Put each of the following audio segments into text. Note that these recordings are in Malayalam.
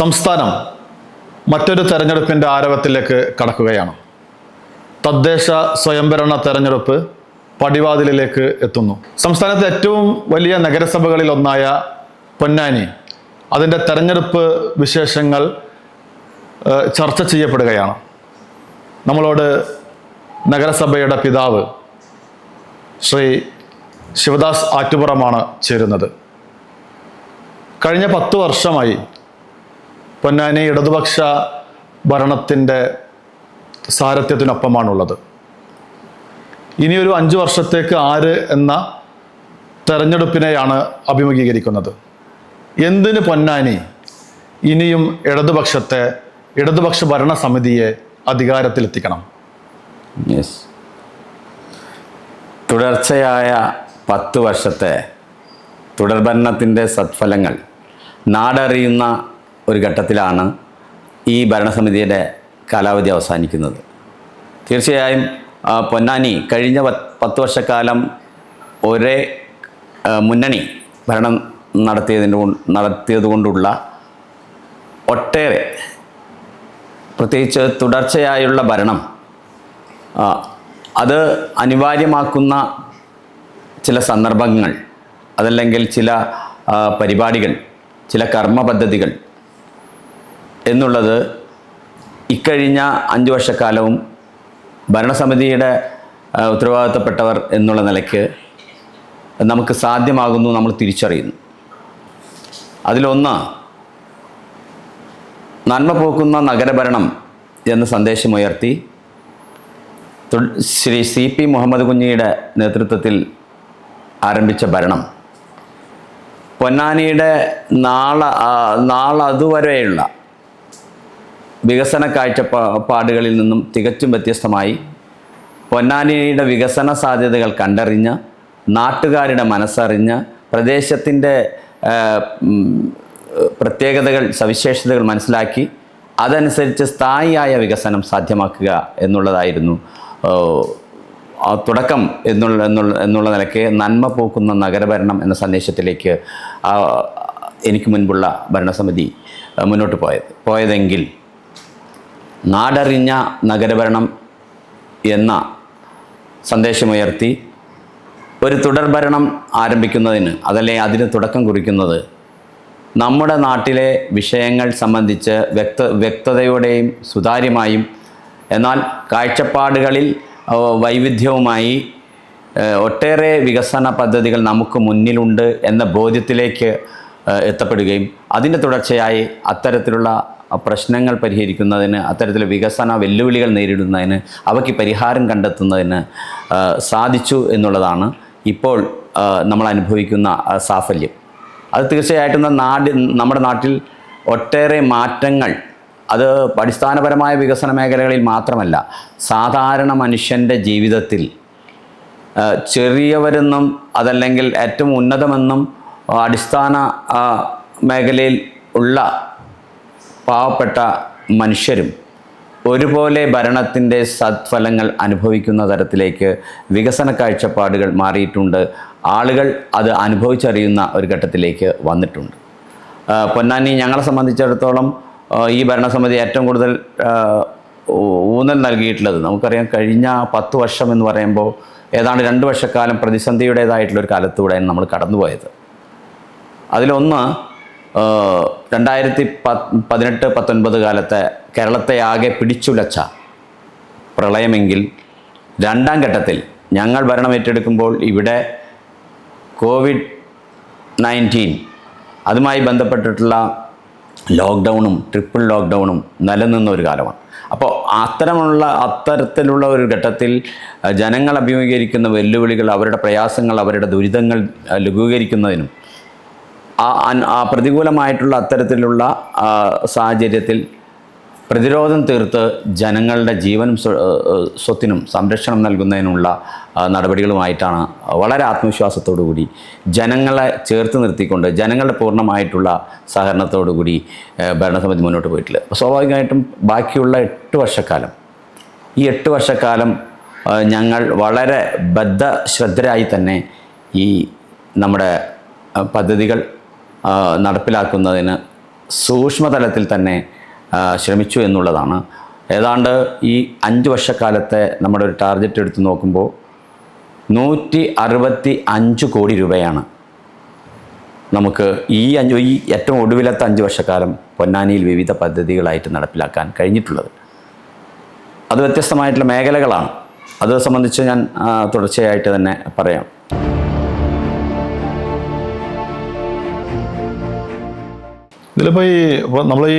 സംസ്ഥാനം മറ്റൊരു തെരഞ്ഞെടുപ്പിന്റെ ആരവത്തിലേക്ക് കടക്കുകയാണ്. തദ്ദേശ സ്വയംഭരണ തെരഞ്ഞെടുപ്പ് പടിവാതിലിലേക്ക് എത്തുന്നു. സംസ്ഥാനത്തെ ഏറ്റവും വലിയ നഗരസഭകളിൽ ഒന്നായ പൊന്നാനി അതിന്റെ തെരഞ്ഞെടുപ്പ് വിശേഷങ്ങൾ ചർച്ച ചെയ്യപ്പെടുകയാണ്. നമ്മളോട് നഗരസഭയുടെ പിതാവ് ശ്രീ ശിവദാസ് ആറ്റുപുറമാണ് ചേരുന്നത്. കഴിഞ്ഞ പത്ത് വർഷമായി പൊന്നാനി ഇടതുപക്ഷ ഭരണത്തിന്റെ സാരഥ്യത്തിനൊപ്പമാണുള്ളത്. ഇനിയൊരു അഞ്ച് വർഷത്തേക്ക് ആര് എന്ന തെരഞ്ഞെടുപ്പിനെയാണ് അഭിമുഖീകരിക്കുന്നത്. എന്തിന് പൊന്നാനി ഇനിയും ഇടതുപക്ഷത്തെ ഇടതുപക്ഷ ഭരണ ഭരണസമിതിയെ അധികാരത്തിലെത്തിക്കണം? യെസ് തുടർച്ചയായ പത്ത് വർഷത്തെ തുടർഭരണത്തിന്റെ സത്ഫലങ്ങൾ നാടറിയുന്ന ഒരു ഘട്ടത്തിലാണ് ഈ ഭരണസമിതിയുടെ കാലാവധി അവസാനിക്കുന്നത്. തീർച്ചയായും പൊന്നാനി കഴിഞ്ഞ പത്ത് വർഷക്കാലം ഒരേ മുന്നണി ഭരണം നടത്തിയതിന്റെ നടത്തിയതുകൊണ്ടുള്ള നടത്തിയത് കൊണ്ടുള്ള ഒട്ടേറെ പ്രത്യേകിച്ച് തുടർച്ചയായുള്ള ഭരണം അത് അനിവാര്യമാക്കുന്ന ചില സന്ദർഭങ്ങൾ അതല്ലെങ്കിൽ ചില പരിപാടികൾ ചില കർമ്മ പദ്ധതികൾ എന്നുള്ളത് ഇക്കഴിഞ്ഞ അഞ്ച് വർഷക്കാലവും ഭരണസമിതിയുടെ ഉത്തരവാദിത്തപ്പെട്ടവർ എന്നുള്ള നിലയ്ക്ക് നമുക്ക് സാധ്യമാകുന്നു നമ്മൾ തിരിച്ചറിയുന്നു. അതിലൊന്ന് നന്മ പോക്കുന്ന നഗരഭരണം എന്ന സന്ദേശമുയർത്തി ശ്രീ സി പി മുഹമ്മദ് കുഞ്ഞിയുടെ നേതൃത്വത്തിൽ ആരംഭിച്ച ഭരണം. പൊന്നാനിയുടെ നാളെ നാളതുവരെയുള്ള വികസന കാഴ്ചപ്പാടുകളിൽ നിന്നും തികച്ചും വ്യത്യസ്തമായി പൊന്നാനിയുടെ വികസന സാധ്യതകൾ കണ്ടറിഞ്ഞ് നാട്ടുകാരുടെ മനസ്സറിഞ്ഞ് പ്രദേശത്തിന്റെ പ്രത്യേകതകൾ സവിശേഷതകൾ മനസ്സിലാക്കി അതനുസരിച്ച് സ്ഥായിയായ വികസനം സാധ്യമാക്കുക എന്നുള്ളതായിരുന്നു തുടക്കം എന്നുള്ള എന്നുള്ള എന്നുള്ള നിലയ്ക്ക് നന്മ പോക്കുന്ന നഗരഭരണം എന്ന സന്ദേശത്തിലേക്ക് എനിക്ക് മുൻപുള്ള ഭരണസമിതി മുന്നോട്ട് പോയത് പോയതെങ്കിൽ നാടറിഞ്ഞ നഗരഭരണം എന്ന സന്ദേശമുയർത്തി ഒരു തുടർഭരണം ആരംഭിക്കുന്നതിന് അതല്ലേ അതിന് തുടക്കം കുറിക്കുന്നത്? നമ്മുടെ നാട്ടിലെ വിഷയങ്ങൾ സംബന്ധിച്ച് വ്യക്ത വ്യക്തതയോടെയും സുതാര്യമായും എന്നാൽ കാഴ്ചപ്പാടുകളിൽ വൈവിധ്യവുമായി ഒട്ടേറെ വികസന പദ്ധതികൾ നമുക്ക് മുന്നിലുണ്ട് എന്ന ബോധ്യത്തിലേക്ക് എത്തപ്പെടുകയും അതിന്റെ തുടർച്ചയായി അത്തരത്തിലുള്ള പ്രശ്നങ്ങൾ പരിഹരിക്കുന്നതിന് അത്തരത്തിലെ വികസന വെല്ലുവിളികൾ നേരിടുന്നതിന് അവയ്ക്ക് പരിഹാരം കണ്ടെത്തുന്നതിന് സാധിച്ചു എന്നുള്ളതാണ് ഇപ്പോൾ നമ്മൾ അനുഭവിക്കുന്ന സാഫല്യം. അത് തീർച്ചയായിട്ടും നാട് നമ്മുടെ നാട്ടിൽ ഒട്ടേറെ മാറ്റങ്ങൾ അത് അടിസ്ഥാനപരമായ വികസന മേഖലകളിൽ മാത്രമല്ല സാധാരണ മനുഷ്യന്റെ ജീവിതത്തിൽ ചെറിയവരെന്നും അതല്ലെങ്കിൽ ഏറ്റവും ഉന്നതമെന്നും അടിസ്ഥാന മേഖലയിൽ ഉള്ള പാവപ്പെട്ട മനുഷ്യരും ഒരുപോലെ ഭരണത്തിന്റെ സത്ഫലങ്ങൾ അനുഭവിക്കുന്ന തരത്തിലേക്ക് വികസന കാഴ്ചപ്പാടുകൾ മാറിയിട്ടുണ്ട്. ആളുകൾ അത് അനുഭവിച്ചറിയുന്ന ഒരു ഘട്ടത്തിലേക്ക് വന്നിട്ടുണ്ട്. പൊന്നാനി ഞങ്ങളെ സംബന്ധിച്ചിടത്തോളം ഈ ഭരണസമിതി ഏറ്റവും കൂടുതൽ ഊന്നൽ നൽകിയിട്ടുള്ളത് നമുക്കറിയാം കഴിഞ്ഞ പത്ത് വർഷം എന്ന് പറയുമ്പോൾ ഏതാണ്ട് രണ്ട് വർഷക്കാലം പ്രതിസന്ധിയുടേതായിട്ടുള്ളൊരു കാലത്തൂടെയാണ് നമ്മൾ കടന്നുപോയത്. അതിലൊന്ന് രണ്ടായിരത്തി പതിനെട്ട് പത്തൊൻപത് കാലത്തെ കേരളത്തെ ആകെ പിടിച്ചുലച്ച പ്രളയമെങ്കിൽ രണ്ടാം ഘട്ടത്തിൽ ഞങ്ങൾ ഭരണം ഏറ്റെടുക്കുമ്പോൾ ഇവിടെ കോവിഡ് നയന്റീൻ അതുമായി ബന്ധപ്പെട്ടിട്ടുള്ള ലോക്ക്ഡൗണും ട്രിപ്പിൾ ലോക്ക്ഡൗണും നിലനിന്ന ഒരു കാലമാണ്. അപ്പോൾ അത്തരമുള്ള അത്തരത്തിലുള്ള ഒരു ഘട്ടത്തിൽ ജനങ്ങൾ അഭിമുഖീകരിക്കുന്ന വെല്ലുവിളികൾ അവരുടെ പ്രയാസങ്ങൾ അവരുടെ ദുരിതങ്ങൾ ലഘൂകരിക്കുന്നതിനും ആ പ്രതികൂലമായിട്ടുള്ള അത്തരത്തിലുള്ള സാഹചര്യത്തിൽ പ്രതിരോധം തീർത്ത് ജനങ്ങളുടെ ജീവനും സ്വത്തിനും സംരക്ഷണം നൽകുന്നതിനുള്ള നടപടികളുമായിട്ടാണ് വളരെ ആത്മവിശ്വാസത്തോടുകൂടി ജനങ്ങളെ ചേർത്ത് നിർത്തിക്കൊണ്ട് ജനങ്ങളുടെ പൂർണമായിട്ടുള്ള സഹകരണത്തോടുകൂടി ഭരണസമിതി മുന്നോട്ട് പോയിട്ടില്ല. സ്വാഭാവികമായിട്ടും ബാക്കിയുള്ള എട്ട് വർഷക്കാലം ഈ എട്ട് വർഷക്കാലം ഞങ്ങൾ വളരെ ബദ്ധശ്രദ്ധരായി തന്നെ ഈ നമ്മുടെ പദ്ധതികൾ നടപ്പിലാക്കുന്നതിന് സൂക്ഷ്മതലത്തിൽ തന്നെ ശ്രമിച്ചു എന്നുള്ളതാണ്. ഏതാണ്ട് ഈ അഞ്ച് വർഷക്കാലത്തെ നമ്മുടെ ഒരു ടാർഗറ്റ് എടുത്ത് നോക്കുമ്പോൾ നൂറ്റി അറുപത്തി അഞ്ച് കോടി രൂപയാണ് നമുക്ക് ഈ അഞ്ച് ഈ ഏറ്റവും ഒടുവിലത്തെ അഞ്ച് വർഷക്കാലം പൊന്നാനിയിൽ വിവിധ പദ്ധതികളായിട്ട് നടപ്പിലാക്കാൻ കഴിഞ്ഞിട്ടുള്ളത്. അത് വ്യത്യസ്തമായിട്ടുള്ള മേഖലകളാണ്. അത് സംബന്ധിച്ച് ഞാൻ തുടർച്ചയായിട്ട് തന്നെ പറയാം. ഇതിലിപ്പോൾ ഈ നമ്മൾ ഈ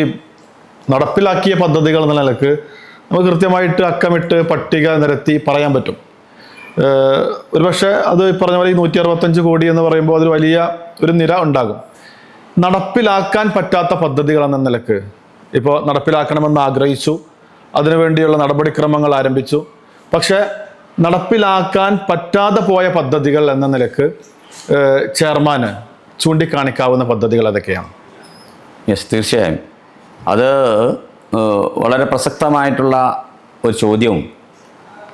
നടപ്പിലാക്കിയ പദ്ധതികൾ എന്ന നിലയ്ക്ക് നമുക്ക് കൃത്യമായിട്ട് അക്കമിട്ട് പട്ടിക നിരത്തി പറയാൻ പറ്റും. ഒരുപക്ഷെ അത് പറഞ്ഞ പോലെ ഈ നൂറ്റി അറുപത്തഞ്ച് കോടി എന്ന് പറയുമ്പോൾ അതൊരു വലിയ ഒരു നിര ഉണ്ടാകും. നടപ്പിലാക്കാൻ പറ്റാത്ത പദ്ധതികൾ എന്ന നിലയ്ക്ക് ഇപ്പോൾ നടപ്പിലാക്കണമെന്ന് ആഗ്രഹിച്ചു. അതിനുവേണ്ടിയുള്ള നടപടിക്രമങ്ങൾ ആരംഭിച്ചു. പക്ഷേ നടപ്പിലാക്കാൻ പറ്റാതെ പോയ പദ്ധതികൾ എന്ന നിലയ്ക്ക് ചെയർമാന് ചൂണ്ടിക്കാണിക്കാവുന്ന പദ്ധതികൾ ഏതൊക്കെയാണ് യെസ് തീർച്ചയായും. അത് വളരെ പ്രസക്തമായിട്ടുള്ള ഒരു ചോദ്യവും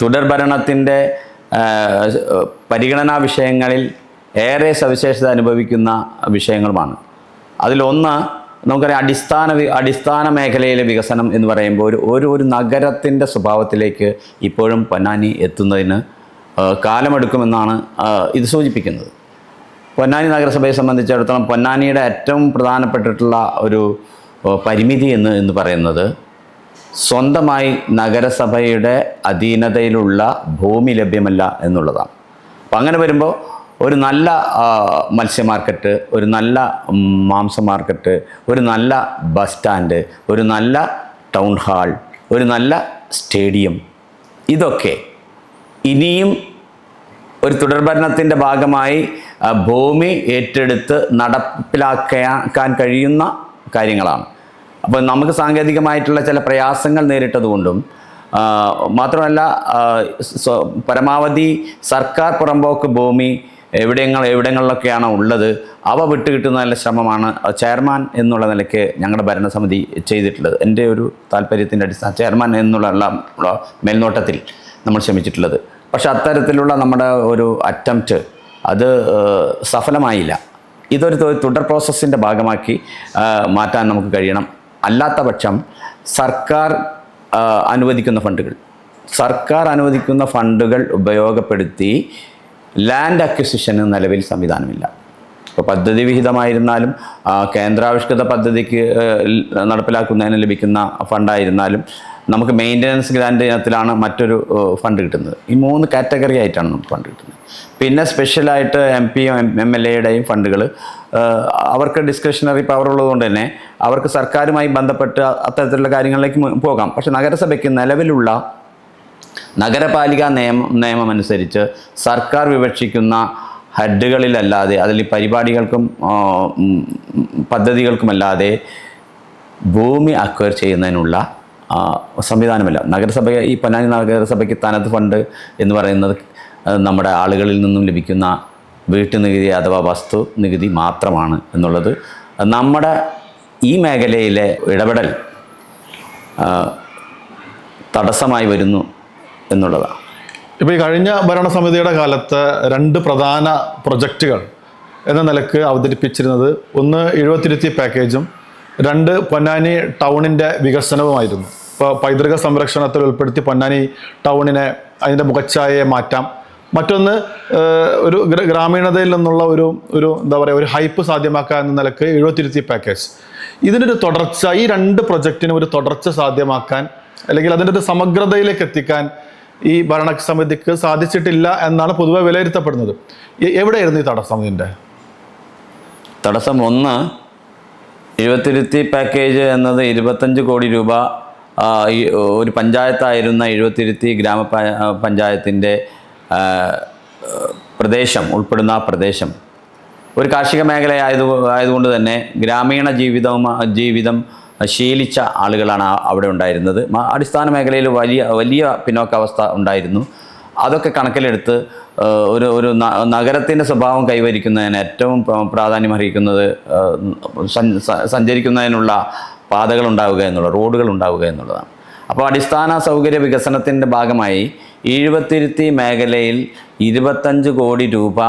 തുടർഭരണത്തിന്റെ പരിഗണനാ വിഷയങ്ങളിൽ ഏറെ സവിശേഷത അനുഭവിക്കുന്ന വിഷയങ്ങളുമാണ്. അതിലൊന്ന് നമുക്കറിയാം അടിസ്ഥാന അടിസ്ഥാന മേഖലയിലെ വികസനം എന്ന് പറയുമ്പോൾ ഒരു ഒരു ഒരു നഗരത്തിന്റെ സ്വഭാവത്തിലേക്ക് ഇപ്പോഴും പൊന്നാനി എത്തുന്നതിന് കാലമെടുക്കുമെന്നാണ് ഇത് സൂചിപ്പിക്കുന്നത്. പൊന്നാനി നഗരസഭയെ സംബന്ധിച്ചിടത്തോളം പൊന്നാനിയുടെ ഏറ്റവും പ്രധാനപ്പെട്ടിട്ടുള്ള ഒരു പരിമിതി എന്ന് എന്ന് പറയുന്നത് സ്വന്തമായി നഗരസഭയുടെ അധീനതയിലുള്ള ഭൂമി ലഭ്യമല്ല എന്നുള്ളതാണ്. അപ്പം അങ്ങനെ വരുമ്പോൾ ഒരു നല്ല മത്സ്യ മാർക്കറ്റ് ഒരു നല്ല മാംസ മാർക്കറ്റ് ഒരു നല്ല ബസ് സ്റ്റാൻഡ് ഒരു നല്ല ടൗൺ ഹാൾ ഒരു നല്ല സ്റ്റേഡിയം ഇതൊക്കെ ഇനിയും ഒരു തുടർഭരണത്തിന്റെ ഭാഗമായി ഭൂമി ഏറ്റെടുത്ത് നടപ്പിലാക്കാൻ കഴിയുന്ന കാര്യങ്ങളാണ്. അപ്പോൾ നമുക്ക് സാങ്കേതികമായിട്ടുള്ള ചില പ്രയാസങ്ങൾ നേരിട്ടതുകൊണ്ടും മാത്രമല്ല പരമാവധി സർക്കാർ പുറമ്പോക്ക് ഭൂമി എവിടെങ്ങൾ എവിടങ്ങളിലൊക്കെയാണോ ഉള്ളത് അവ വിട്ടുകിട്ടുന്നതിനുള്ള ശ്രമമാണ് ചെയർമാൻ എന്നുള്ള നിലയ്ക്ക് ഞങ്ങളുടെ ഭരണസമിതി ചെയ്തിട്ടുള്ളത്. എന്റെ ഒരു താല്പര്യത്തിന്റെ അടിസ്ഥാന ചെയർമാൻ എന്നുള്ള മേൽനോട്ടത്തിൽ നമ്മൾ ശ്രമിച്ചിട്ടുള്ളത്. പക്ഷെ അത്തരത്തിലുള്ള നമ്മുടെ ഒരു അറ്റംപ്റ്റ് അത് സഫലമായില്ല. ഇതൊരു തുടർ പ്രോസസ്സിന്റെ ഭാഗമാക്കി മാറ്റാൻ നമുക്ക് കഴിയണം. അല്ലാത്ത പക്ഷം സർക്കാർ അനുവദിക്കുന്ന ഫണ്ടുകൾ. സർക്കാർ അനുവദിക്കുന്ന ഫണ്ടുകൾ ഉപയോഗപ്പെടുത്തി ലാൻഡ് അക്വിസിഷന് നിലവിൽ സംവിധാനമില്ല. ഇപ്പോൾ പദ്ധതി വിഹിതമായിരുന്നാലും കേന്ദ്രാവിഷ്കൃത പദ്ധതിക്ക് നടപ്പിലാക്കുന്നതിന് ലഭിക്കുന്ന ഫണ്ടായിരുന്നാലും നമുക്ക് മെയിന്റനൻസ് ഗ്രാൻഡ് ഇനത്തിലാണ് മറ്റൊരു ഫണ്ട് കിട്ടുന്നത്. ഈ മൂന്ന് കാറ്റഗറി ആയിട്ടാണ് നമുക്ക് ഫണ്ട് കിട്ടുന്നത്. പിന്നെ സ്പെഷ്യലായിട്ട് എം പിയും എം എൽ എയുടെയും ഫണ്ടുകൾ അവർക്ക് ഡിസ്ക്രിഷണറി പവർ ഉള്ളതുകൊണ്ട് തന്നെ അവർക്ക് സർക്കാരുമായി ബന്ധപ്പെട്ട് അത്തരത്തിലുള്ള കാര്യങ്ങളിലേക്ക് പോകാം. പക്ഷേ നഗരസഭയ്ക്ക് നിലവിലുള്ള നഗരപാലിക നിയമം നിയമം അനുസരിച്ച് സർക്കാർ വിവക്ഷിക്കുന്ന ഹെഡുകളിലല്ലാതെ അതിൽ പരിപാടികൾക്കും പദ്ധതികൾക്കുമല്ലാതെ ഭൂമി അക്വയർ ചെയ്യുന്നതിനുള്ള സംവിധാനമില്ല. നഗരസഭ ഈ പൊന്നാനി നഗരസഭയ്ക്ക് തനത് ഫണ്ട് എന്ന് പറയുന്നത് നമ്മുടെ ആളുകളിൽ നിന്നും ലഭിക്കുന്ന വീട്ടു നികുതി അഥവാ വസ്തു നികുതി മാത്രമാണ് എന്നുള്ളത്. നമ്മുടെ ഈ മേഖലയിലെ ഇടപെടൽ തടസ്സമായി വരുന്നു എന്നുള്ളതാണ് ഇപ്പോൾ ഈ കഴിഞ്ഞ ഭരണസമിതിയുടെ കാലത്ത് രണ്ട് പ്രധാന പ്രൊജക്റ്റുകൾ എന്ന നിലയ്ക്ക് അവതരിപ്പിച്ചിരുന്നത് ഒന്ന് എഴുപത്തിരുത്തി പാക്കേജും രണ്ട് പൊന്നാനി ടൗണിന്റെ വികസനവുമായിരുന്നു. പൈതൃക സംരക്ഷണത്തിൽ ഉൾപ്പെടുത്തി പൊന്നാനി ടൗണിനെ അതിന്റെ മുഖച്ഛായയെ മാറ്റാം. മറ്റൊന്ന് ഒരു ഗ്ര- ഗ്രാമീണതയിൽ നിന്നുള്ള ഒരു ഒരു എന്താ പറയുക ഒരു ഹൈപ്പ് സാധ്യമാക്കുക എന്ന നിലയ്ക്ക് എഴുപത്തിരുത്തി പാക്കേജ് ഇതിനൊരു തുടർച്ച ഈ രണ്ട് പ്രൊജക്റ്റിനും ഒരു തുടർച്ച സാധ്യമാക്കാൻ അല്ലെങ്കിൽ അതിന്റെ ഒരു സമഗ്രതയിലേക്ക് എത്തിക്കാൻ ഈ ഭരണസമിതിക്ക് സാധിച്ചിട്ടില്ല എന്നാണ് പൊതുവെ വിലയിരുത്തപ്പെടുന്നത്. എവിടെയായിരുന്നു ഈ തടസ്സം ഇതിന്റെ തടസ്സം ഒന്ന് എഴുപത്തിരുത്തി പാക്കേജ് എന്നത് ഇരുപത്തഞ്ച് കോടി രൂപ ഒരു പഞ്ചായത്തായിരുന്ന എഴുപത്തിരുത്തി ഗ്രാമ പഞ്ചായത്തിന്റെ പ്രദേശം ഉൾപ്പെടുന്ന ആ പ്രദേശം. ഒരു കാർഷിക മേഖല ആയത് ആയതുകൊണ്ട് തന്നെ ഗ്രാമീണ ജീവിതവും ജീവിതം ശീലിച്ച ആളുകളാണ് അവിടെ ഉണ്ടായിരുന്നത്. അടിസ്ഥാന മേഖലയിൽ വലിയ വലിയ പിന്നോക്കാവസ്ഥ ഉണ്ടായിരുന്നു. അതൊക്കെ കണക്കിലെടുത്ത് ഒരു ഒരു നഗരത്തിന്റെ സ്വഭാവം കൈവരിക്കുന്നതിന് ഏറ്റവും പ്ര- പ്രാധാന്യം അർഹിക്കുന്നത് സഞ്ചരിക്കുന്നതിനുള്ള പാതകൾ ഉണ്ടാവുക എന്നുള്ള റോഡുകൾ ഉണ്ടാവുക എന്നുള്ളതാണ്. അപ്പോൾ അടിസ്ഥാന സൗകര്യ വികസനത്തിന്റെ ഭാഗമായി എഴുപത്തിരുത്തി മേഖലയിൽ ഇരുപത്തഞ്ച് കോടി രൂപ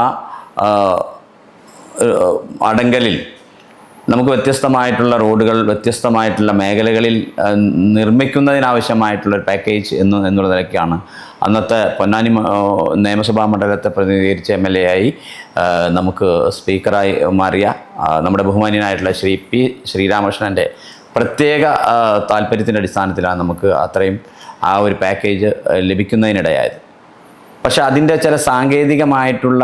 അടങ്കലിൽ നമുക്ക് വ്യത്യസ്തമായിട്ടുള്ള റോഡുകൾ വ്യത്യസ്തമായിട്ടുള്ള മേഖലകളിൽ നിർമ്മിക്കുന്നതിനാവശ്യമായിട്ടുള്ള പാക്കേജ് എന്ന് എന്നുള്ള നിലയ്ക്കാണ് അന്നത്തെ പൊന്നാനി നിയമസഭാ മണ്ഡലത്തെ പ്രതിനിധീകരിച്ച എം എൽ എ ആയി നമുക്ക് സ്പീക്കറായി മാറിയ നമ്മുടെ ബഹുമാനിയനായിട്ടുള്ള ശ്രീ പി ശ്രീരാമകൃഷ്ണന്റെ പ്രത്യേക താല്പര്യത്തിന്റെ അടിസ്ഥാനത്തിലാണ് നമുക്ക് അത്രയും ആ ഒരു പാക്കേജ് ലഭിക്കുന്നതിനിടയായത്. പക്ഷേ അതിന്റെ ചില സാങ്കേതികമായിട്ടുള്ള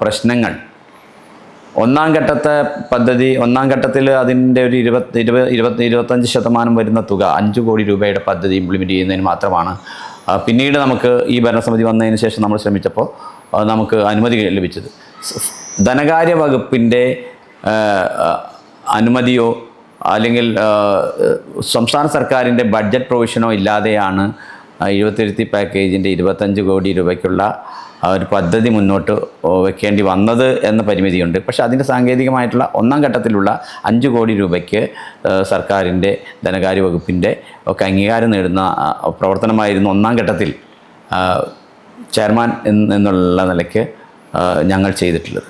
പ്രശ്നങ്ങൾ ഒന്നാം ഘട്ടത്തെ പദ്ധതി ഒന്നാം ഘട്ടത്തിൽ അതിന്റെ ഒരു ഇരുപത്തി ഇരുപത് ഇരുപത്തി ഇരുപത്തഞ്ച് ശതമാനം വരുന്ന തുക അഞ്ച് കോടി രൂപയുടെ പദ്ധതി ഇംപ്ലിമെന്റ് ചെയ്യുന്നതിന് മാത്രമാണ്. പിന്നീട് നമുക്ക് ഈ ഭരണസമിതി വന്നതിന് ശേഷം നമ്മൾ ശ്രമിച്ചപ്പോൾ നമുക്ക് അനുമതി ലഭിച്ചത്. ധനകാര്യ വകുപ്പിന്റെ അനുമതിയോ അല്ലെങ്കിൽ സംസ്ഥാന സർക്കാരിന്റെ ബഡ്ജറ്റ് പ്രൊവിഷനോ ഇല്ലാതെയാണ് എഴുപത്തിരുത്തി പാക്കേജിന്റെ ഇരുപത്തഞ്ച് കോടി രൂപയ്ക്കുള്ള ഒരു പദ്ധതി മുന്നോട്ട് വെക്കേണ്ടി വന്നത് എന്ന പരിമിതിയുണ്ട്. പക്ഷേ അതിന്റെ സാങ്കേതികമായിട്ടുള്ള ഒന്നാം ഘട്ടത്തിലുള്ള അഞ്ച് കോടി രൂപയ്ക്ക് സർക്കാരിന്റെ ധനകാര്യ വകുപ്പിന്റെ ഒക്കെ അംഗീകാരം നേടുന്ന പ്രവർത്തനമായിരുന്നു ഒന്നാം ഘട്ടത്തിൽ ചെയർമാൻ എന്നുള്ള നിലയ്ക്ക് ഞങ്ങൾ ചെയ്തിട്ടുള്ളത്.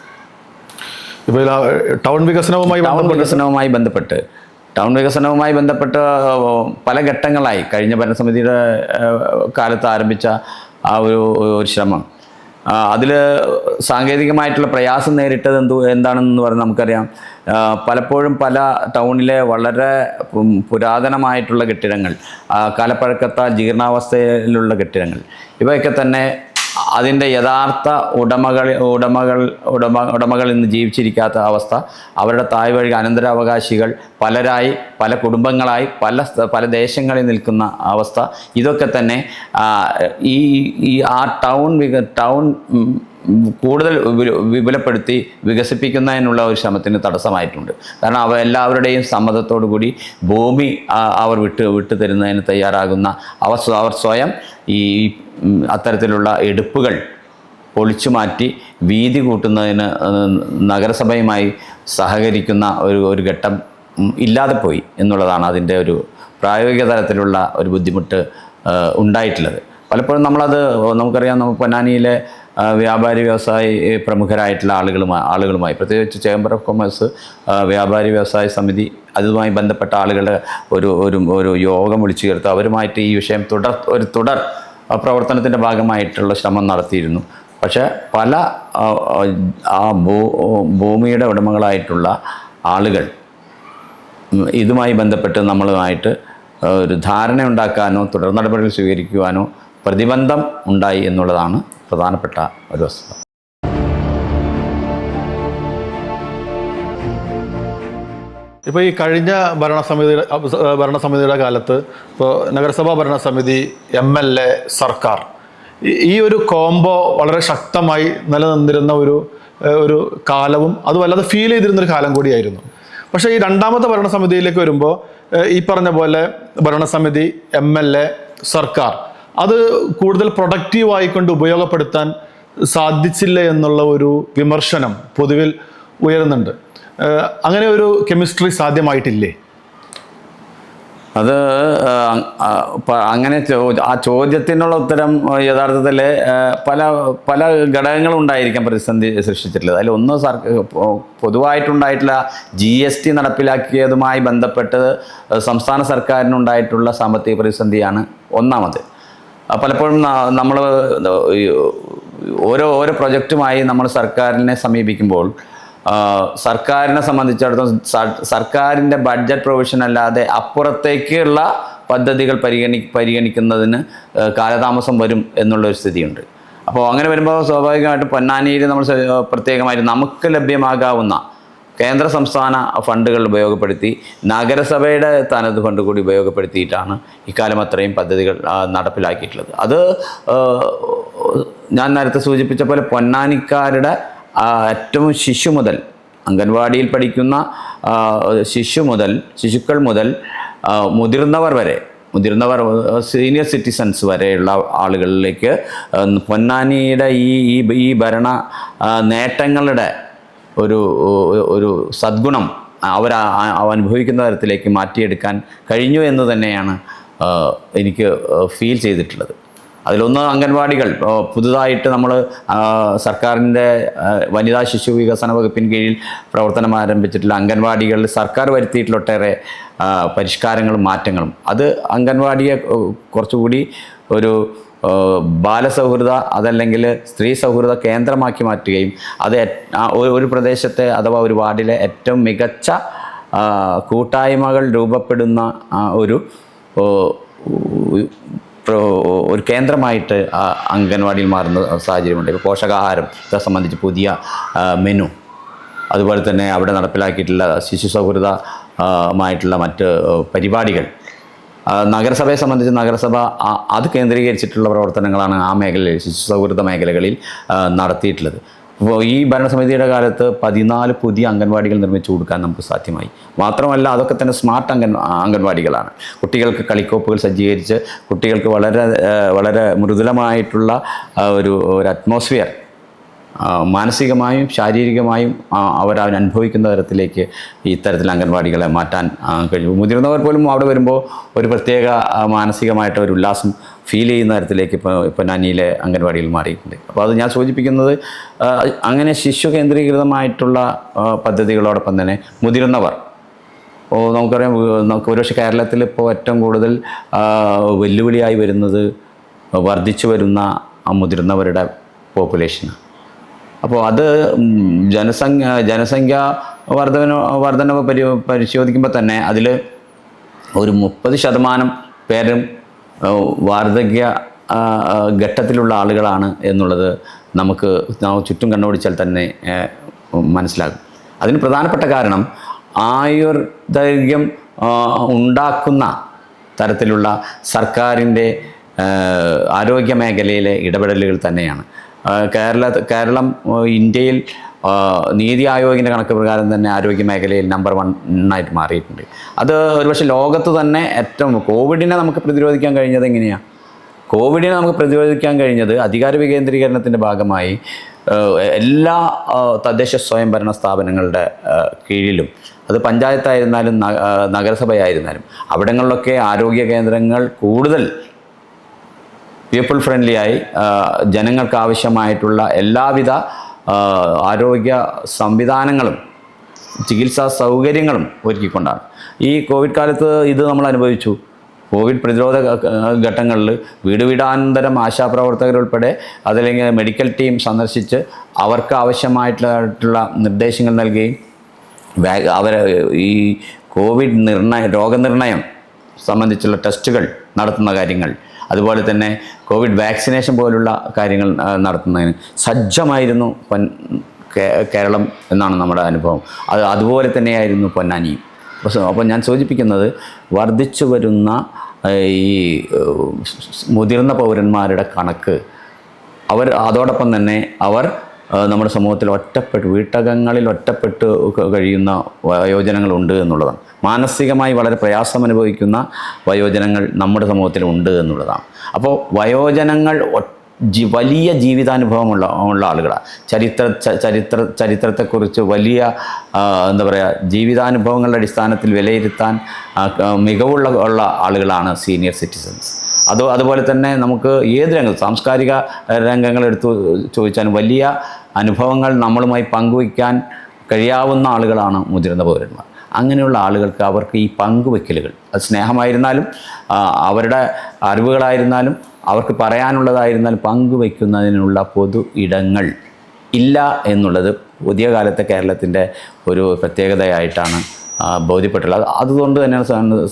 ഇപ്പോൾ ടൗൺ വികസനവുമായി ടൗൺ വികസനവുമായി ബന്ധപ്പെട്ട് ടൗൺ വികസനവുമായി ബന്ധപ്പെട്ട് പല ഘട്ടങ്ങളായി. കഴിഞ്ഞ ഭരണസമിതിയുടെ കാലത്ത് ആരംഭിച്ച ആ ഒരു ഒരു ശ്രമം. അതിൽ സാങ്കേതികമായിട്ടുള്ള പ്രയാസം നേരിട്ടത് എന്തു എന്താണെന്ന് പറഞ്ഞാൽ നമുക്കറിയാം. പലപ്പോഴും പല ടൗണിലെ വളരെ പുരാതനമായിട്ടുള്ള കെട്ടിടങ്ങൾ കാലപ്പഴക്കത്താൽ ജീർണാവസ്ഥയിലുള്ള കെട്ടിടങ്ങൾ ഇവയൊക്കെ തന്നെ അതിന്റെ യഥാർത്ഥ ഉടമകൾ ഉടമകൾ ഉടമ ഉടമകൾ ഇന്ന് ജീവിച്ചിരിക്കാത്ത അവസ്ഥ അവരുടെ തായ് വഴി അനന്തരാവകാശികൾ പലരായി പല കുടുംബങ്ങളായി പല പല ദേശങ്ങളിൽ നിൽക്കുന്ന അവസ്ഥ. ഇതൊക്കെ തന്നെ ഈ ആ ടൗൺ ടൗൺ കൂടുതൽ വിപുല- വിപുലപ്പെടുത്തി വികസിപ്പിക്കുന്നതിനുള്ള ഒരു ശ്രമത്തിന് തടസ്സമായിട്ടുണ്ട്. കാരണം അവ എല്ലാവരുടെയും സമ്മതത്തോടു കൂടി ഭൂമി അവർ വിട്ട് വിട്ടു തരുന്നതിന് തയ്യാറാകുന്ന അവർ അവർ സ്വയം ഈ അത്തരത്തിലുള്ള എടുപ്പുകൾ പൊളിച്ചു മാറ്റി വീതി കൂട്ടുന്നതിന് നഗരസഭയുമായി സഹകരിക്കുന്ന ഒരു ഒരു ഘട്ടം ഇല്ലാതെ പോയി എന്നുള്ളതാണ് അതിന്റെ ഒരു പ്രായോഗിക തലത്തിലുള്ള ഒരു ബുദ്ധിമുട്ട് ഉണ്ടായിട്ടുള്ളത്. പലപ്പോഴും നമ്മളത് നമുക്കറിയാം നമുക്ക് പൊന്നാനിയിലെ വ്യാപാരി വ്യവസായി പ്രമുഖരായിട്ടുള്ള ആളുകളുമായി ആളുകളുമായി. പ്രത്യേകിച്ച് ചേംബർ ഓഫ് കൊമേഴ്സ് വ്യാപാരി വ്യവസായ സമിതി അതുമായി ബന്ധപ്പെട്ട ആളുകളുടെ ഒരു ഒരു ഒരു യോഗം വിളിച്ചു ചേർത്ത്. അവരുമായിട്ട് ഈ വിഷയം തുടർ ഒരു തുടർ പ്രവർത്തനത്തിന്റെ ഭാഗമായിട്ടുള്ള ശ്രമം നടത്തിയിരുന്നു. പക്ഷേ പല ആ, ഭൂമിയുടെ ഉടമകളായിട്ടുള്ള ആളുകൾ ഇതുമായി ബന്ധപ്പെട്ട് നമ്മളുമായിട്ട് ഒരു ധാരണ ഉണ്ടാക്കാനോ തുടർ നടപടികൾ സ്വീകരിക്കുവാനോ പ്രതിബന്ധം ഉണ്ടായി എന്നുള്ളതാണ് പ്രധാനപ്പെട്ട ഒരു വസ്തുത. ഇപ്പോൾ ഈ കഴിഞ്ഞ ഭരണസമിതി ഭരണസമിതിയുടെ കാലത്ത് ഇപ്പോൾ നഗരസഭാ ഭരണസമിതി എം എൽ എ സർക്കാർ ഈ ഒരു കോംബോ വളരെ ശക്തമായി നിലനിന്നിരുന്ന ഒരു ഒരു കാലവും അത് വല്ലാതെ ഫീൽ ചെയ്തിരുന്നൊരു കാലം കൂടിയായിരുന്നു. പക്ഷേ ഈ രണ്ടാമത്തെ ഭരണസമിതിയിലേക്ക് വരുമ്പോൾ ഈ പറഞ്ഞ പോലെ ഭരണസമിതി എം എൽ എ സർക്കാർ അത് കൂടുതൽ പ്രൊഡക്റ്റീവായിക്കൊണ്ട് ഉപയോഗപ്പെടുത്താൻ സാധിച്ചില്ല എന്നുള്ള ഒരു വിമർശനം പൊതുവിൽ ഉയരുന്നുണ്ട്. അങ്ങനെ ഒരു കെമിസ്ട്രി സാധ്യമായിട്ടില്ലേ? അത് അങ്ങനെ ആ ചോദ്യത്തിനുള്ള ഉത്തരം യഥാർത്ഥത്തിൽ പല പല ഘടകങ്ങളും ഉണ്ടായിരിക്കാം പ്രതിസന്ധി സൃഷ്ടിച്ചിട്ടുള്ളത്. അതിൽ ഒന്ന് സർ പൊതുവായിട്ടുണ്ടായിട്ടുള്ള ജി എസ് ടി നടപ്പിലാക്കിയതുമായി ബന്ധപ്പെട്ട് സംസ്ഥാന സർക്കാരിനുണ്ടായിട്ടുള്ള സാമ്പത്തിക പ്രതിസന്ധിയാണ് ഒന്നാമത്. പലപ്പോഴും നമ്മൾ ഓരോ ഓരോ പ്രൊജക്റ്റുമായി നമ്മൾ സർക്കാരിനെ സമീപിക്കുമ്പോൾ സർക്കാരിനെ സംബന്ധിച്ചിടത്തോളം സർക്കാരിന്റെ ബഡ്ജറ്റ് പ്രൊവിഷൻ അല്ലാതെ അപ്പുറത്തേക്കുള്ള പദ്ധതികൾ പരിഗണി പരിഗണിക്കുന്നതിന് കാലതാമസം വരും എന്നുള്ളൊരു സ്ഥിതിയുണ്ട്. അപ്പോൾ അങ്ങനെ വരുമ്പോൾ സ്വാഭാവികമായിട്ടും പൊന്നാനിയിൽ നമ്മൾ പ്രത്യേകമായിട്ട് നമുക്ക് ലഭ്യമാകാവുന്ന കേന്ദ്ര സംസ്ഥാന ഫണ്ടുകൾ ഉപയോഗപ്പെടുത്തി നഗരസഭയുടെ തനത് ഫണ്ട് കൂടി ഉപയോഗപ്പെടുത്തിയിട്ടാണ് ഇക്കാലം അത്രയും പദ്ധതികൾ നടപ്പിലാക്കിയിട്ടുള്ളത്. അത് ഞാൻ നേരത്തെ സൂചിപ്പിച്ച പോലെ പൊന്നാനിക്കാരുടെ ഏറ്റവും ശിശു മുതൽ അംഗൻവാടിയിൽ പഠിക്കുന്ന ശിശു മുതൽ ശിശുക്കൾ മുതൽ മുതിർന്നവർ വരെ മുതിർന്നവർ സീനിയർ സിറ്റിസൺസ് വരെയുള്ള ആളുകളിലേക്ക് പൊന്നാനിയുടെ ഈ ഈ ഭരണ നേട്ടങ്ങളുടെ ഒരു ഒരു സദ്ഗുണം അവർ അനുഭവിക്കുന്ന തരത്തിലേക്ക് മാറ്റിയെടുക്കാൻ കഴിഞ്ഞു എന്ന് തന്നെയാണ് എനിക്ക് ഫീൽ ചെയ്തിട്ടുള്ളത്. അതിലൊന്ന് അംഗൻവാടികൾ. പുതുതായിട്ട് നമ്മൾ സർക്കാരിന്റെ വനിതാ ശിശു വികസന വകുപ്പിന് കീഴിൽ പ്രവർത്തനം ആരംഭിച്ചിട്ടുള്ള അംഗൻവാടികളിൽ സർക്കാർ വരുത്തിയിട്ടുള്ള ഒട്ടേറെ പരിഷ്കാരങ്ങളും മാറ്റങ്ങളും. അത് അംഗൻവാടിയെ കുറച്ചുകൂടി ഒരു ബാലസൗഹൃദ അതല്ലെങ്കിൽ സ്ത്രീ സൗഹൃദ കേന്ദ്രമാക്കി മാറ്റുകയും അത് ഒരു- പ്രദേശത്തെ അഥവാ ഒരു വാർഡിലെ ഏറ്റവും മികച്ച കൂട്ടായ്മകൾ രൂപപ്പെടുന്ന ഒരു ഒരു കേന്ദ്രമായിട്ട് അംഗൻവാടിയിൽ മാറുന്ന സാഹചര്യമുണ്ട്. ഇപ്പോൾ പോഷകാഹാരം ഇതെ സംബന്ധിച്ച് പുതിയ മെനു. അതുപോലെ തന്നെ അവിടെ നടപ്പിലാക്കിയിട്ടുള്ള ശിശു സൗഹൃദമായിട്ടുള്ള മറ്റ് പരിപാടികൾ. നഗരസഭയെ സംബന്ധിച്ച് നഗരസഭ അത് കേന്ദ്രീകരിച്ചിട്ടുള്ള പ്രവർത്തനങ്ങളാണ് ആ മേഖലയിൽ ശിശു സൗഹൃദ മേഖലകളിൽ നടത്തിയിട്ടുള്ളത്. അപ്പോൾ ഈ ഭരണസമിതിയുടെ കാലത്ത് പതിനാല് പുതിയ അംഗൻവാടികൾ നിർമ്മിച്ചു കൊടുക്കാൻ നമുക്ക് സാധ്യമായി. മാത്രമല്ല അതൊക്കെ തന്നെ സ്മാർട്ട് അംഗൻ അംഗൻവാടികളാണ്. കുട്ടികൾക്ക് കളിക്കോപ്പുകൾ സജ്ജീകരിച്ച് കുട്ടികൾക്ക് വളരെ വളരെ മൃദുലമായിട്ടുള്ള ഒരു ഒരു അറ്റ്മോസ്ഫിയർ മാനസികമായും ശാരീരികമായും അവരവൻ അനുഭവിക്കുന്ന തരത്തിലേക്ക് ഇത്തരത്തിൽ അംഗൻവാടികളെ മാറ്റാൻ കഴിയും. മുതിർന്നവർ പോലും അവിടെ വരുമ്പോൾ ഒരു പ്രത്യേക മാനസികമായിട്ട് ഒരു ഉല്ലാസം ഫീൽ ചെയ്യുന്ന തരത്തിലേക്ക് ഇപ്പോൾ ഇപ്പോൾ നാനിയിലെ അംഗൻവാടിയിൽ മാറിയിട്ടുണ്ട്. അപ്പോൾ അത് ഞാൻ സൂചിപ്പിക്കുന്നത് അങ്ങനെ ശിശു കേന്ദ്രീകൃതമായിട്ടുള്ള പദ്ധതികളോടൊപ്പം തന്നെ മുതിർന്നവർ. ഓ നമുക്കറിയാം നമുക്ക് ഒരുപക്ഷെ കേരളത്തിൽ ഇപ്പോൾ ഏറ്റവും കൂടുതൽ വെല്ലുവിളിയായി വരുന്നത് വർദ്ധിച്ചു വരുന്ന മുതിർന്നവരുടെ പോപ്പുലേഷനാണ് അപ്പോൾ അത് ജനസംഖ്യ ജനസംഖ്യ വർധന വർധനവ് പരി പരിശോധിക്കുമ്പോൾ തന്നെ അതിൽ ഒരു മുപ്പത് ശതമാനം പേരും വാർദ്ധക്യ ഘട്ടത്തിലുള്ള ആളുകളാണ് എന്നുള്ളത് നമുക്ക് ചുറ്റും കണ്ണുപിടിച്ചാൽ തന്നെ മനസ്സിലാകും. അതിന് പ്രധാനപ്പെട്ട കാരണം ആയുർദൈർഘ്യം ഉണ്ടാക്കുന്ന തരത്തിലുള്ള സർക്കാരിന്റെ ആരോഗ്യ മേഖലയിലെ ഇടപെടലുകൾ തന്നെയാണ്. കേരള കേരളം ഇന്ത്യയിൽ നീതി ആയോഗിന്റെ കണക്ക് പ്രകാരം തന്നെ ആരോഗ്യ മേഖലയിൽ നമ്പർ വൺ ആയിട്ട് മാറിയിട്ടുണ്ട്. അത് ഒരുപക്ഷെ ലോകത്ത് തന്നെ ഏറ്റവും കോവിഡിനെ നമുക്ക് പ്രതിരോധിക്കാൻ കഴിഞ്ഞത് എങ്ങനെയാണ് കോവിഡിനെ നമുക്ക് പ്രതിരോധിക്കാൻ കഴിഞ്ഞത് അധികാര വികേന്ദ്രീകരണത്തിന്റെ ഭാഗമായി എല്ലാ തദ്ദേശ സ്വയംഭരണ സ്ഥാപനങ്ങളുടെ കീഴിലും. അത് പഞ്ചായത്തായിരുന്നാലും നഗരസഭയായിരുന്നാലും. അവിടങ്ങളിലൊക്കെ ആരോഗ്യ കേന്ദ്രങ്ങൾ കൂടുതൽ പീപ്പിൾ ഫ്രണ്ട്ലി ആയി ജനങ്ങൾക്ക് ആവശ്യമായിട്ടുള്ള എല്ലാവിധ ആരോഗ്യ സംവിധാനങ്ങളും ചികിത്സാ സൗകര്യങ്ങളും ഒരുക്കിക്കൊണ്ടാണ്. ഈ കോവിഡ് കാലത്ത് ഇത് നമ്മൾ അനുഭവിച്ചു. കോവിഡ് പ്രതിരോധ ഘട്ടങ്ങളിൽ വീട് വീടാനന്തരം ആശാപ്രവർത്തകരുൾപ്പെടെ അതല്ലെങ്കിൽ മെഡിക്കൽ ടീം സന്ദർശിച്ച് അവർക്ക് ആവശ്യമായിട്ടുള്ള നിർദ്ദേശങ്ങൾ നൽകുകയും അവരെ ഈ കോവിഡ് നിർണയ രോഗനിർണയം സംബന്ധിച്ചുള്ള ടെസ്റ്റുകൾ നടത്തുന്ന കാര്യങ്ങൾ അതുപോലെ തന്നെ കോവിഡ് വാക്സിനേഷൻ പോലുള്ള കാര്യങ്ങൾ നടത്തുന്നതിന് സജ്ജമായിരുന്നു പൊൻ കേരളം എന്നാണ് നമ്മുടെ അനുഭവം. അത് അതുപോലെ തന്നെയായിരുന്നു പൊന്നാനിയും അപ്പോൾ ഞാൻ സൂചിപ്പിക്കുന്നത് വർദ്ധിച്ചു വരുന്ന ഈ മുതിർന്ന പൗരന്മാരുടെ കണക്ക്. അവർ അതോടൊപ്പം തന്നെ അവർ നമ്മുടെ സമൂഹത്തിൽ ഒറ്റപ്പെട്ട് വീട്ടകങ്ങളിൽ ഒറ്റപ്പെട്ട് കഴിയുന്ന വയോജനങ്ങളുണ്ട് എന്നുള്ളതാണ്. മാനസികമായി വളരെ പ്രയാസം അനുഭവിക്കുന്ന വയോജനങ്ങൾ നമ്മുടെ സമൂഹത്തിൽ ഉണ്ട് എന്നുള്ളതാണ്. അപ്പോൾ വയോജനങ്ങൾ വലിയ ജീവിതാനുഭവമുള്ള ഉള്ള ആളുകളാണ് ചരിത്ര ചരിത്ര ചരിത്രത്തെക്കുറിച്ച് വലിയ എന്താ പറയുക ജീവിതാനുഭവങ്ങളുടെ അടിസ്ഥാനത്തിൽ വിലയിരുത്താൻ മികവുള്ള ഉള്ള ആളുകളാണ് സീനിയർ സിറ്റിസൺസ്. അത് അതുപോലെ തന്നെ നമുക്ക് ഏത് രംഗം സാംസ്കാരിക രംഗങ്ങളെടുത്ത് ചോദിച്ചാലും വലിയ അനുഭവങ്ങൾ നമ്മളുമായി പങ്കുവയ്ക്കാൻ കഴിയാവുന്ന ആളുകളാണ് മുതിർന്ന പൗരന്മാർ. അങ്ങനെയുള്ള ആളുകൾക്ക് അവർക്ക് ഈ പങ്കുവെക്കലുകൾ അത് സ്നേഹമായിരുന്നാലും അവരുടെ അറിവുകളായിരുന്നാലും അവർക്ക് പറയാനുള്ളതായിരുന്നാലും പങ്കുവെക്കുന്നതിനുള്ള പൊതു ഇടങ്ങൾ ഇല്ല എന്നുള്ളത് പുതിയ കാലത്തെ കേരളത്തിന്റെ ഒരു പ്രത്യേകതയായിട്ടാണ് ബോധ്യപ്പെട്ടുള്ളത്. അതുകൊണ്ട് തന്നെയാണ്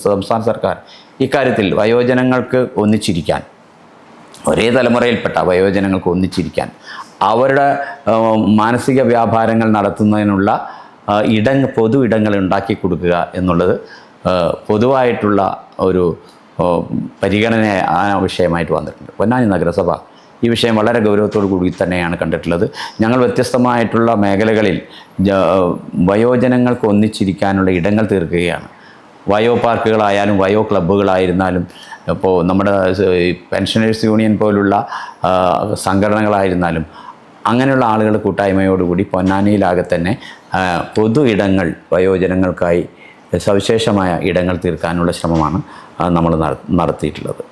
സംസ്ഥാന സർക്കാർ ഇക്കാര്യത്തിൽ വയോജനങ്ങൾക്ക് ഒന്നിച്ചിരിക്കാൻ ഒരേ തലമുറയിൽപ്പെട്ട വയോജനങ്ങൾക്ക് ഒന്നിച്ചിരിക്കാൻ അവരുടെ മാനസിക വ്യാപാരങ്ങൾ നടത്തുന്നതിനുള്ള ഇട പൊതു ഇടങ്ങൾ ഉണ്ടാക്കി കൊടുക്കുക എന്നുള്ളത് പൊതുവായിട്ടുള്ള ഒരു പരിഗണന ആ വിഷയമായിട്ട് വന്നിട്ടുണ്ട്. പൊന്നാനി നഗരസഭ ഈ വിഷയം വളരെ ഗൗരവത്തോടു കൂടി തന്നെയാണ് കണ്ടിട്ടുള്ളത്. ഞങ്ങൾ വ്യത്യസ്തമായിട്ടുള്ള മേഖലകളിൽ വയോജനങ്ങൾക്ക് ഒന്നിച്ചിരിക്കാനുള്ള ഇടങ്ങൾ തീർക്കുകയാണ്. വയോ പാർക്കുകളായാലും വയോ ക്ലബ്ബുകളായിരുന്നാലും ഇപ്പോൾ നമ്മുടെ പെൻഷനേഴ്സ് യൂണിയൻ പോലുള്ള സംഘടനകളായിരുന്നാലും അങ്ങനെയുള്ള ആളുകൾ കൂട്ടായ്മയോടുകൂടി പൊന്നാനിയിലാകെ തന്നെ പൊതു ഇടങ്ങൾ വയോജനങ്ങൾക്കായി സവിശേഷമായ ഇടങ്ങൾ തീർക്കാനുള്ള ശ്രമമാണ് നമ്മൾ നടത്തിയിട്ടുള്ളത്.